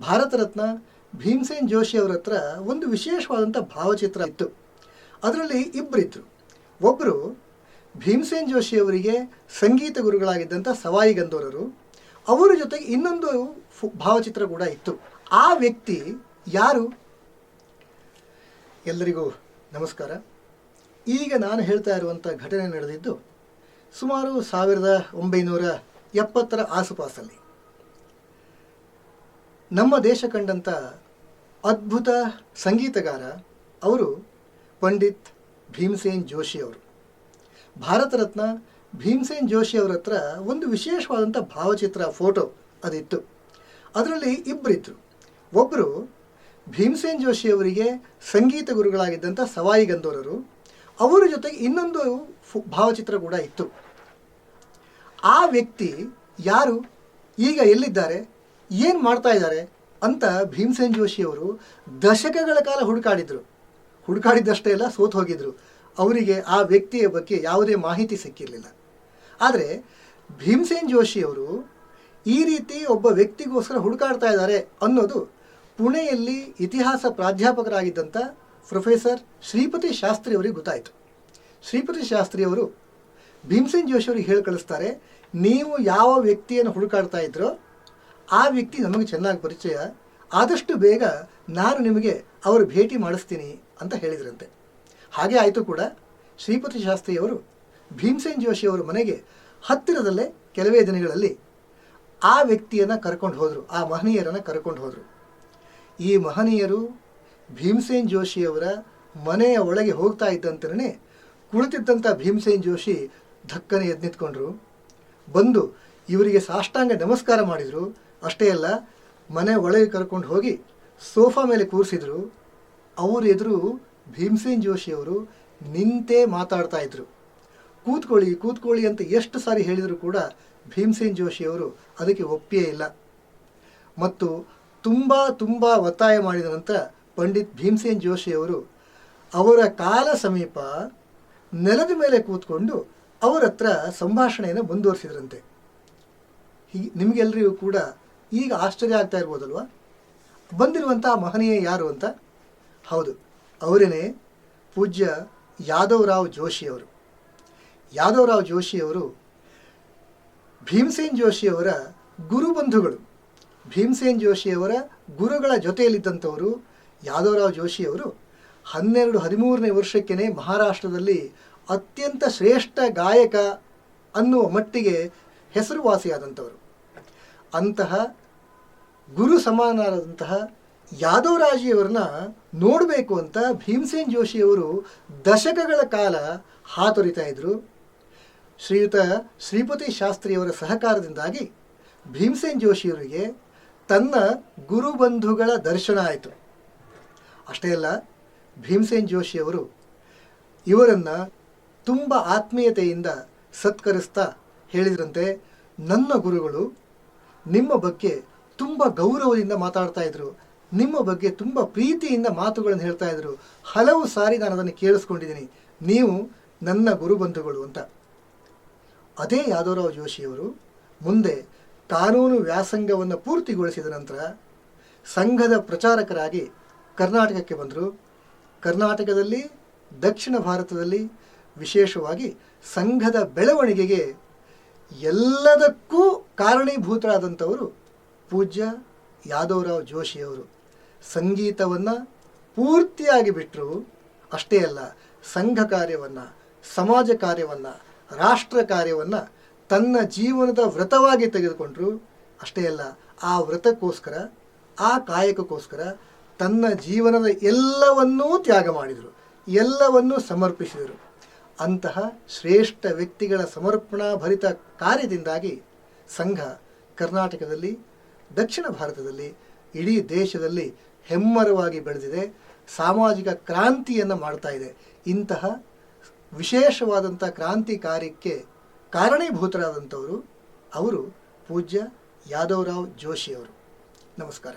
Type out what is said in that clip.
ಭಾರತ ರತ್ನ ಭೀಮಸೇನ್ ಜೋಶಿ ಅವರ ಹತ್ರ ಒಂದು ವಿಶೇಷವಾದಂಥ ಭಾವಚಿತ್ರ ಇತ್ತು. ಅದರಲ್ಲಿ ಇಬ್ಬರಿದ್ದರು ಒಬ್ಬರು ಭೀಮಸೇನ್ ಜೋಶಿ ಅವರಿಗೆ ಸಂಗೀತ ಗುರುಗಳಾಗಿದ್ದಂಥ ಸವಾಯಿ ಗಂಧೋರರು. ಅವರ ಜೊತೆಗೆ ಇನ್ನೊಂದು ಭಾವಚಿತ್ರ ಕೂಡ ಇತ್ತು. ಆ ವ್ಯಕ್ತಿ ಯಾರು? ಎಲ್ಲರಿಗೂ ನಮಸ್ಕಾರ. ಈಗ ನಾನು ಹೇಳ್ತಾ ಇರುವಂಥ ಘಟನೆ ನಡೆದಿದ್ದು ಸುಮಾರು ಸಾವಿರದ ಒಂಬೈನೂರ ಎಪ್ಪತ್ತರ ಆಸುಪಾಸಲ್ಲಿ. ನಮ್ಮ ದೇಶ ಕಂಡಂಥ ಅದ್ಭುತ ಸಂಗೀತಗಾರ ಅವರು ಪಂಡಿತ್ ಭೀಮಸೇನ್ ಜೋಶಿ ಅವರು. ಭಾರತ ರತ್ನ ಭೀಮಸೇನ್ ಜೋಶಿ ಅವರ ಹತ್ರ ಒಂದು ವಿಶೇಷವಾದಂಥ ಭಾವಚಿತ್ರ ಫೋಟೋ ಅದಿತ್ತು. ಅದರಲ್ಲಿ ಇಬ್ಬರಿದ್ದರು ಒಬ್ಬರು ಭೀಮಸೇನ್ ಜೋಶಿ ಅವರಿಗೆ ಸಂಗೀತ ಗುರುಗಳಾಗಿದ್ದಂಥ ಸವಾಯಿ ಗಂಧೋರರು. ಅವರ ಜೊತೆಗೆ ಇನ್ನೊಂದು ಭಾವಚಿತ್ರ ಕೂಡ ಇತ್ತು. ಆ ವ್ಯಕ್ತಿ ಯಾರು? ಈಗ ಎಲ್ಲಿದ್ದಾರೆ? ಏನು ಮಾಡ್ತಾ ಇದ್ದಾರೆ ಅಂತ ಭೀಮಸೇನ್ ಜೋಶಿ ಅವರು ದಶಕಗಳ ಕಾಲ ಹುಡುಕಾಡಿದ್ರು. ಹುಡುಕಾಡಿದ್ದಷ್ಟೇ ಎಲ್ಲ ಸೋತು ಹೋಗಿದ್ರು. ಅವರಿಗೆ ಆ ವ್ಯಕ್ತಿಯ ಬಗ್ಗೆ ಯಾವುದೇ ಮಾಹಿತಿ ಸಿಕ್ಕಿರಲಿಲ್ಲ. ಆದರೆ ಭೀಮಸೇನ್ ಜೋಶಿಯವರು ಈ ರೀತಿ ಒಬ್ಬ ವ್ಯಕ್ತಿಗೋಸ್ಕರ ಹುಡುಕಾಡ್ತಾ ಇದ್ದಾರೆ ಅನ್ನೋದು ಪುಣೆಯಲ್ಲಿ ಇತಿಹಾಸ ಪ್ರಾಧ್ಯಾಪಕರಾಗಿದ್ದಂಥ ಪ್ರೊಫೆಸರ್ ಶ್ರೀಪತಿ ಶಾಸ್ತ್ರಿ ಅವರಿಗೆ ಗೊತ್ತಾಯಿತು. ಶ್ರೀಪತಿ ಶಾಸ್ತ್ರಿ ಅವರು ಭೀಮಸೇನ್ ಜೋಶಿಯವರಿಗೆ ಹೇಳಿ ಕಳಿಸ್ತಾರೆ, ನೀವು ಯಾವ ವ್ಯಕ್ತಿಯನ್ನು ಹುಡುಕಾಡ್ತಾ ಇದ್ರೋ ಆ ವ್ಯಕ್ತಿ ನಮಗೆ ಚೆನ್ನಾಗಿ ಪರಿಚಯ, ಆದಷ್ಟು ಬೇಗ ನಾನು ನಿಮಗೆ ಅವರು ಭೇಟಿ ಮಾಡಿಸ್ತೀನಿ ಅಂತ ಹೇಳಿದ್ರಂತೆ. ಹಾಗೆ ಆಯಿತು ಕೂಡ. ಶ್ರೀಪತಿ ಶಾಸ್ತ್ರಿಯವರು, ಭೀಮಸೇನ್ ಜೋಶಿಯವರ ಮನೆಗೆ ಹತ್ತಿರದಲ್ಲೇ ಕೆಲವೇ ದಿನಗಳಲ್ಲಿ ಆ ವ್ಯಕ್ತಿಯನ್ನು ಕರ್ಕೊಂಡು ಹೋದರು, ಆ ಮಹನೀಯರನ್ನು ಕರ್ಕೊಂಡು ಹೋದರು. ಈ ಮಹನೀಯರು ಭೀಮಸೇನ್ ಜೋಶಿಯವರ ಮನೆಯ ಒಳಗೆ ಹೋಗ್ತಾ ಇದ್ದಂತನೇ ಕುಳಿತಿದ್ದಂಥ ಭೀಮಸೇನ್ ಜೋಶಿ ಧಕ್ಕನೆ ಎದ್ದು ನಿಂತ್ಕೊಂಡ್ರು ಬಂದು ಇವರಿಗೆ ಸಾಷ್ಟಾಂಗ ನಮಸ್ಕಾರ ಮಾಡಿದರು. ಅಷ್ಟೇ ಅಲ್ಲ, ಮನೆ ಒಳಗೆ ಕರ್ಕೊಂಡು ಹೋಗಿ ಸೋಫಾ ಮೇಲೆ ಕೂರಿಸಿದ್ರು. ಅವರ ಎದುರು ಭೀಮಸೇನ್ ಜೋಶಿ ಅವರು ನಿಂತೇ ಮಾತಾಡ್ತಾ ಇದ್ರು. ಕೂತ್ಕೊಳ್ಳಿ ಕೂತ್ಕೊಳ್ಳಿ ಅಂತ ಎಷ್ಟು ಸಾರಿ ಹೇಳಿದರೂ ಕೂಡ ಭೀಮಸೇನ್ ಜೋಶಿ ಅವರು ಅದಕ್ಕೆ ಒಪ್ಪಿಯೇ ಇಲ್ಲ. ಮತ್ತು ತುಂಬ ತುಂಬ ಒತ್ತಾಯ ಮಾಡಿದ ನಂತರ ಪಂಡಿತ್ ಭೀಮಸೇನ್ ಜೋಶಿಯವರು ಅವರ ಕಾಲ ಸಮೀಪ ನೆಲದ ಮೇಲೆ ಕೂತ್ಕೊಂಡು ಅವರ ಹತ್ರ ಸಂಭಾಷಣೆಯನ್ನು ಮುಂದುವರಿಸಿದ್ರಂತೆ. ಹೀಗೆ ನಿಮಗೆಲ್ಲರಿಗೂ ಕೂಡ ಈಗ ಆಶ್ಚರ್ಯ ಆಗ್ತಾ ಇರ್ಬೋದಲ್ವ? ಬಂದಿರುವಂಥ ಮಹನೀಯ ಯಾರು ಅಂತ? ಹೌದು, ಅವರೇನೆ ಪೂಜ್ಯ ಯಾದವರಾವ್ ಜೋಶಿ ಅವರು ಯಾದವರಾವ್ ಜೋಶಿ ಅವರು ಭೀಮಸೇನ್ ಜೋಶಿಯವರ ಗುರುಬಂಧುಗಳು. ಭೀಮಸೇನ್ ಜೋಶಿಯವರ ಗುರುಗಳ ಜೊತೆಯಲ್ಲಿದ್ದಂಥವರು ಯಾದವರಾವ್ ಜೋಶಿಯವರು ಹನ್ನೆರಡು ಹದಿಮೂರನೇ ವರ್ಷಕ್ಕೇ ಮಹಾರಾಷ್ಟ್ರದಲ್ಲಿ ಅತ್ಯಂತ ಶ್ರೇಷ್ಠ ಗಾಯಕ ಅನ್ನುವ ಮಟ್ಟಿಗೆ ಹೆಸರುವಾಸಿಯಾದಂಥವರು. ಅಂತಹ ಗುರು ಸಮಾನರಾದಂತಹ ಯಾದವರಾಜಿಯವರನ್ನ ನೋಡಬೇಕು ಅಂತ ಭೀಮಸೇನ್ ಜೋಶಿಯವರು ದಶಕಗಳ ಕಾಲ ಹಾತೊರಿತಾ ಇದ್ದರು ಶ್ರೀಯುತ ಶ್ರೀಪತಿ ಶಾಸ್ತ್ರಿಯವರ ಸಹಕಾರದಿಂದಾಗಿ ಭೀಮಸೇನ್ ಜೋಶಿಯವರಿಗೆ ತನ್ನ ಗುರುಬಂಧುಗಳ ದರ್ಶನ ಆಯಿತು. ಅಷ್ಟೇ ಅಲ್ಲ, ಭೀಮಸೇನ್ ಜೋಶಿಯವರು ಇವರನ್ನು ತುಂಬ ಆತ್ಮೀಯತೆಯಿಂದ ಸತ್ಕರಿಸ್ತಾ ಹೇಳಿದ್ರಂತೆ, ನನ್ನ ಗುರುಗಳು ನಿಮ್ಮ ಬಗ್ಗೆ ತುಂಬ ಗೌರವದಿಂದ ಮಾತಾಡ್ತಾ ಇದ್ರು. ನಿಮ್ಮ ಬಗ್ಗೆ ತುಂಬ ಪ್ರೀತಿಯಿಂದ ಮಾತುಗಳನ್ನು ಹೇಳ್ತಾ ಇದ್ರು. ಹಲವು ಸಾರಿ ನಾನು ಅದನ್ನು ಕೇಳಿಸ್ಕೊಂಡಿದ್ದೀನಿ. ನೀವು ನನ್ನ ಗುರುಬಂಧುಗಳು ಅಂತ. ಅದೇ ಯಾದವರಾವ್ ಜೋಶಿಯವರು ಮುಂದೆ ಕಾನೂನು ವ್ಯಾಸಂಗವನ್ನು ಪೂರ್ತಿಗೊಳಿಸಿದ ನಂತರ ಸಂಘದ ಪ್ರಚಾರಕರಾಗಿ ಕರ್ನಾಟಕಕ್ಕೆ ಬಂದರು. ಕರ್ನಾಟಕದಲ್ಲಿ, ದಕ್ಷಿಣ ಭಾರತದಲ್ಲಿ ವಿಶೇಷವಾಗಿ ಸಂಘದ ಬೆಳವಣಿಗೆಗೆ ಎಲ್ಲದಕ್ಕೂ ಕಾರಣೀಭೂತರಾದಂಥವರು ಪೂಜ್ಯ ಯಾದವರಾವ್ ಜೋಶಿಯವರು. ಸಂಗೀತವನ್ನು ಪೂರ್ತಿಯಾಗಿ ಬಿಟ್ಟರು ಅಷ್ಟೇ ಅಲ್ಲ, ಸಂಘ ಕಾರ್ಯವನ್ನು, ಸಮಾಜ ಕಾರ್ಯವನ್ನು, ರಾಷ್ಟ್ರ ಕಾರ್ಯವನ್ನು ತನ್ನ ಜೀವನದ ವ್ರತವಾಗಿ ತೆಗೆದುಕೊಂಡರು ಅಷ್ಟೇ ಅಲ್ಲ, ಆ ವ್ರತಕ್ಕೋಸ್ಕರ, ಆ ಕಾಯಕಕ್ಕೋಸ್ಕರ ತನ್ನ ಜೀವನದ ಎಲ್ಲವನ್ನೂ ತ್ಯಾಗ ಮಾಡಿದರು, ಎಲ್ಲವನ್ನೂ ಸಮರ್ಪಿಸಿದರು. ಅಂತಹ ಶ್ರೇಷ್ಠ ವ್ಯಕ್ತಿಗಳ ಸಮರ್ಪಣಾ ಭರಿತ ಕಾರ್ಯದಿಂದಾಗಿ ಸಂಘ ಕರ್ನಾಟಕದಲ್ಲಿ, ದಕ್ಷಿಣ ಭಾರತದಲ್ಲಿ, ಇಡೀ ದೇಶದಲ್ಲಿ ಹೆಮ್ಮರವಾಗಿ ಬೆಳೆದಿದೆ. ಸಾಮಾಜಿಕ ಕ್ರಾಂತಿಯನ್ನು ಮಾಡ್ತಾ ಇದೆ. ಇಂತಹ ವಿಶೇಷವಾದಂಥ ಕ್ರಾಂತಿ ಕಾರ್ಯಕ್ಕೆ ಕಾರಣೀಭೂತರಾದಂಥವರು ಅವರು ಪೂಜ್ಯ ಯಾದವರಾವ್ ಜೋಶಿಯವರು ನಮಸ್ಕಾರ.